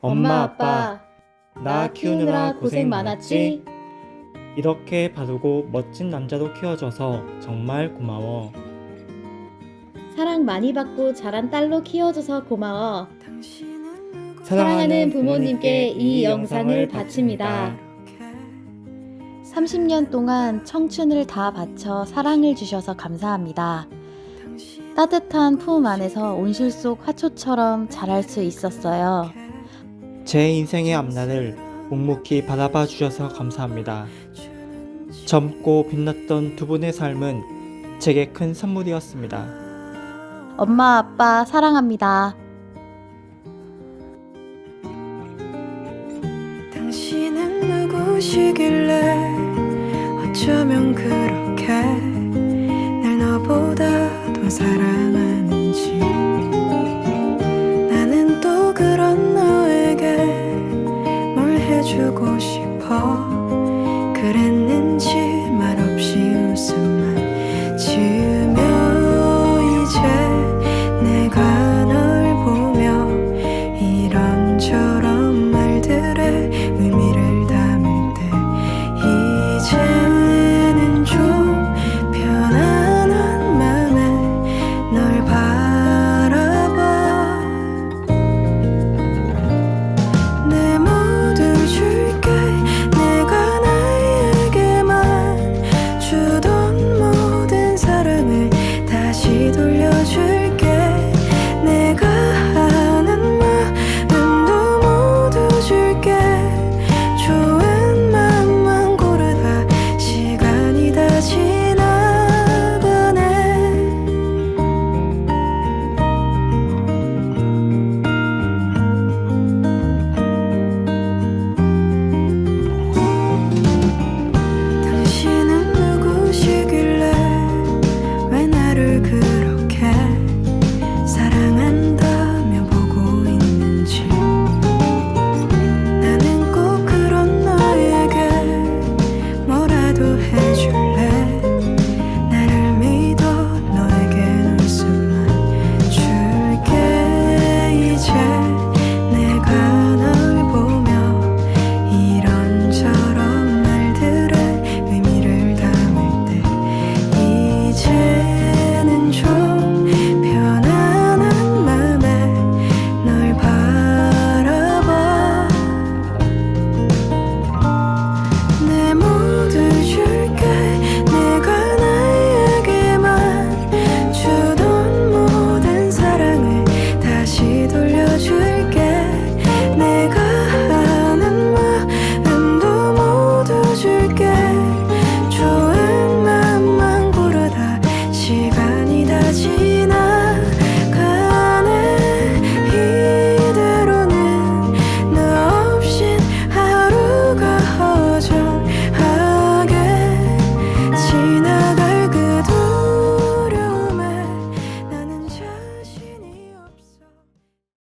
엄마, 아빠, 나 키우느라 고생 많았지? 이렇게 바르고 멋진 남자로 키워줘서 정말 고마워. 사랑 많이 받고 자란 딸로 키워줘서 고마워. 사랑하는 부모님께 이 영상을 바칩니다. 30년 동안 청춘을 다 바쳐 사랑을 주셔서 감사합니다. 따뜻한 품 안에서 온실 속 화초처럼 자랄 수 있었어요. 제 인생의 앞날을 묵묵히 바라봐 주셔서 감사합니다. 젊고 빛났던 두 분의 삶은 제게 큰 선물이었습니다. 엄마, 아빠 사랑합니다. 당신은 누구시길래 어쩌면 그렇게 날 너보다 더 사랑 주고 싶어. 그랬는지 말없이 웃음.